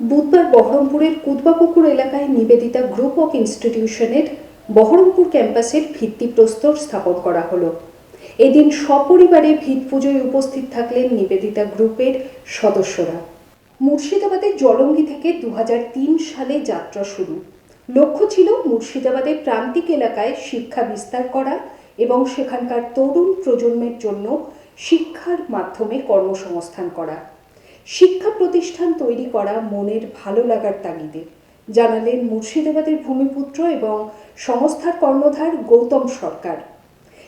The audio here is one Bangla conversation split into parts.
বুধবার বহরমপুরের কুদবাপুকুর এলাকায় নিবেদিতা গ্রুপ অফ ইনস্টিটিউশনের বহরমপুর ক্যাম্পাসের ভিত্তিপ্রস্তর স্থাপন করা হলো। এদিন সপরিবারে ভিত পুজোয় উপস্থিত থাকলেন নিবেদিতা গ্রুপের সদস্যরা। মুর্শিদাবাদের জলঙ্গি থেকে দু হাজার তিন সালে যাত্রা শুরু। লক্ষ্য ছিল মুর্শিদাবাদের প্রান্তিক এলাকায় শিক্ষা বিস্তার করা এবং সেখানকার তরুণ প্রজন্মের জন্য শিক্ষার মাধ্যমে কর্মসংস্থান করা। শিক্ষা প্রতিষ্ঠান তৈরি করা মনের ভালো লাগার তাগিদে। জানালেন মুর্শিদাবাদের ভূমিপুত্র এবং সংস্থার কর্ণধার গৌতম সরকার।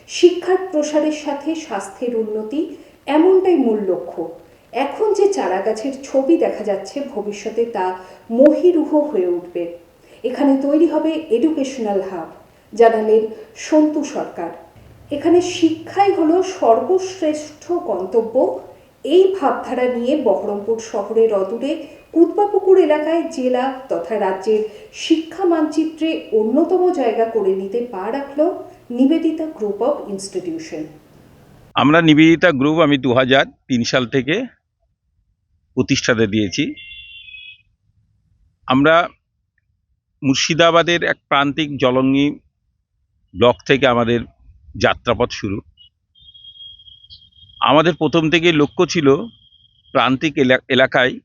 শিক্ষার প্রসারের সাথে স্বাস্থ্যের উন্নতি এমনটাই মূল লক্ষ্য। এখন যে চারাগাছের ছবি দেখা যাচ্ছে, ভবিষ্যতে তা মহিরুহ হয়ে উঠবে। এখানে তৈরি হবে এডুকেশনাল হাব জানালেন সন্তু সরকার। এখানে শিক্ষাই হলো সর্বশ্রেষ্ঠ গন্তব্য এই ভাবধারা নিয়ে বহরমপুর শহরের অদূরে কুদবাপুকুর এলাকায় জেলা তথা রাজ্যের শিক্ষা মানচিত্রে অন্যতম জায়গা করে নিতে পা রাখল নিবেদিতা গ্রুপ অফ ইনস্টিটিউশন আমরা নিবেদিতা গ্রুপ আমি দু তিন সাল থেকে প্রতিষ্ঠাতে দিয়েছি। আমরা মুর্শিদাবাদের এক প্রান্তিক জলঙ্গি ব্লক থেকে আমাদের যাত্রাপথ শুরু। আমাদের প্রথম থেকে লক্ষ্য ছিল প্রান্তিক এলা- এলাকায়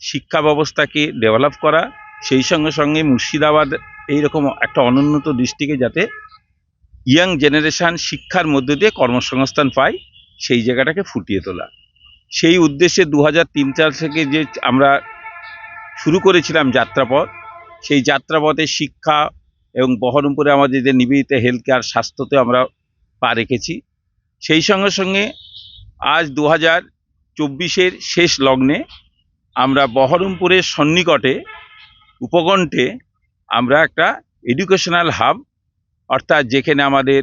শিক্ষা ব্যবস্থাকে ডেভেলপ করা, সেই সঙ্গে সঙ্গে মুর্শিদাবাদ এইরকম একটা অনুন্নত দৃষ্টিকে যাতে ইয়াং জেনারেশান শিক্ষার মধ্য দিয়ে কর্মসংস্থান পায়, সেই জায়গাটাকে ফুটিয়ে তোলা। সেই উদ্দেশ্যে দু চার থেকে যে আমরা শুরু করেছিলাম যাত্রাপথ, সেই যাত্রাপথে শিক্ষা এবং বহরমপুরে আমাদের যে নিবেদিত হেলথ কেয়ার স্বাস্থ্যতে আমরা পা রেখেছি। সেই সঙ্গে সঙ্গে আজ দু হাজার চব্বিশের শেষ লগ্নে আমরা বহরমপুরের সন্নিকটে, উপকণ্ঠে আমরা একটা এডুকেশনাল হাব অর্থাৎ যেখানে আমাদের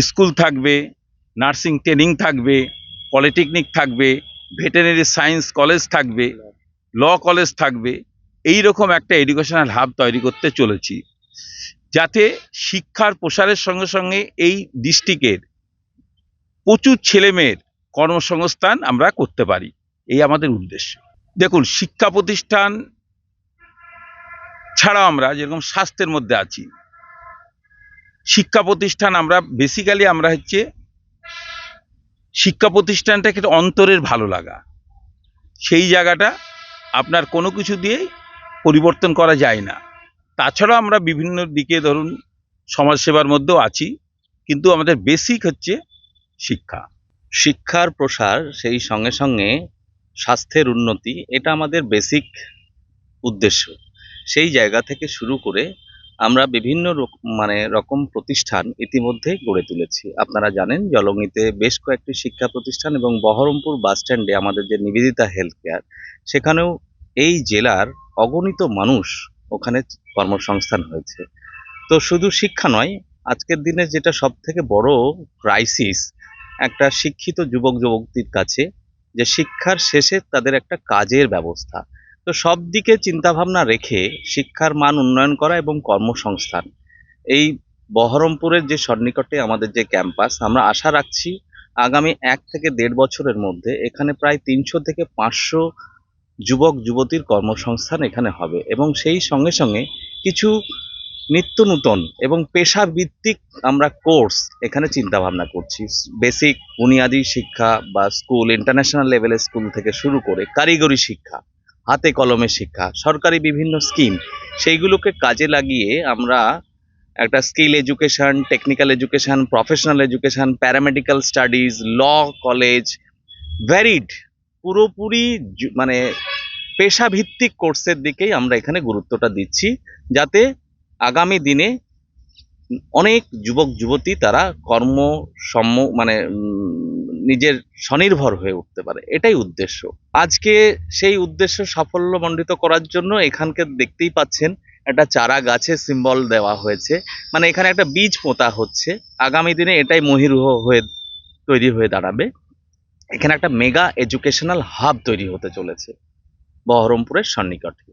স্কুল থাকবে নার্সিং ট্রেনিং থাকবে পলিটেকনিক থাকবে ভেটেরিনারি সায়েন্স কলেজ থাকবে ল কলেজ থাকবে এই রকম একটা এডুকেশনাল হাব তৈরি করতে চলেছি। যাতে শিক্ষার প্রসারের সঙ্গে সঙ্গে এই ডিস্ট্রিক্টের প্রচুর ছেলেমেয়ের কর্মসংস্থান আমরা করতে পারি। এই আমাদের উদ্দেশ্য। দেখুন, শিক্ষা প্রতিষ্ঠান ছাড়াও আমরা যেরকম স্বাস্থ্যের মধ্যে আছি, শিক্ষা প্রতিষ্ঠান আমরা বেসিক্যালি আমরা হচ্ছে শিক্ষা প্রতিষ্ঠানটাকে অন্তরের ভালো লাগা। সেই জায়গাটা আপনার কোনো কিছু দিয়েই পরিবর্তন করা যায় না। তাছাড়াও আমরা বিভিন্ন দিকে ধরুন সমাজসেবার মধ্যেও আছি, কিন্তু আমাদের বেসিক হচ্ছে শিক্ষা। শিক্ষার প্রসার সেই সঙ্গে সঙ্গে স্বাস্থ্যের উন্নতি, এটা আমাদের বেসিক উদ্দেশ্য। সেই জায়গা থেকে শুরু করে আমরা বিভিন্ন মানে রকম প্রতিষ্ঠান ইতিমধ্যে গড়ে তুলেছি। আপনারা জানেন, জলঙ্গিতে বেশ কয়েকটি শিক্ষা প্রতিষ্ঠান এবং বহরমপুর বাস স্ট্যান্ডে আমাদের যে নিবেদিতা হেলথ কেয়ার সেখানেও এই জেলার অগণিত মানুষ ওখানে কর্মসংস্থান হয়েছে। তো শুধু শিক্ষা নয়, আজকের দিনে যেটা সব থেকে বড় ক্রাইসিস একটা শিক্ষিত যুবক যুবতীর কাছে যে শিক্ষার শেষে তাদের একটা কাজের ব্যবস্থা। তো সব দিকে চিন্তাভাবনা রেখে শিক্ষার মান উন্নয়ন করা এবং কর্মসংস্থান। এই বহরমপুরের যে সন্নিকটে আমাদের যে ক্যাম্পাস, আমরা আশা রাখছি আগামী এক থেকে দেড় বছরের মধ্যে এখানে প্রায় তিনশো থেকে পাঁচশো যুবক, যুবতীর কর্মসংস্থান এখানে হবে। এবং সেই সঙ্গে সঙ্গে কিছু নিত্য নূতন এবং পেশাভিত্তিক আমরা কোর্স এখানে চিন্তা ভাবনা করছি। বেসিক বুনিয়াদী শিক্ষা বা স্কুল, ইন্টারন্যাশনাল লেভেলের স্কুল থেকে শুরু করে কারিগরি শিক্ষা, হাতে কলমে শিক্ষা, সরকারি বিভিন্ন স্কিম, সেইগুলোকে কাজে লাগিয়ে আমরা একটা skill education, technical education, professional education, paramedical studies, law, college, varied, পুরোপুরি মানে পেশাভিত্তিক কোর্সের দিকেই আমরা এখানে গুরুত্বটা দিচ্ছি। যাতে আগামী দিনে অনেক যুবক, যুবতী তারা কর্ম, সম্ম মানে নিজের স্বনির্ভর হয়ে উঠতে পারে। এটাই উদ্দেশ্য। আজকে সেই উদ্দেশ্য সাফল্যমণ্ডিত করার জন্য এখানকে দেখতেই পাচ্ছেন একটা চারা গাছের সিম্বল দেওয়া হয়েছে। মানে এখানে একটা বীজ পোঁতা হচ্ছে। আগামী দিনে এটাই মহিরুহ হয়ে তৈরি হয়ে দাঁড়াবে। এখানে একটা মেগা এডুকেশনাল হাব তৈরি হতে চলেছে। বহরমপুরের সন্নিকটে।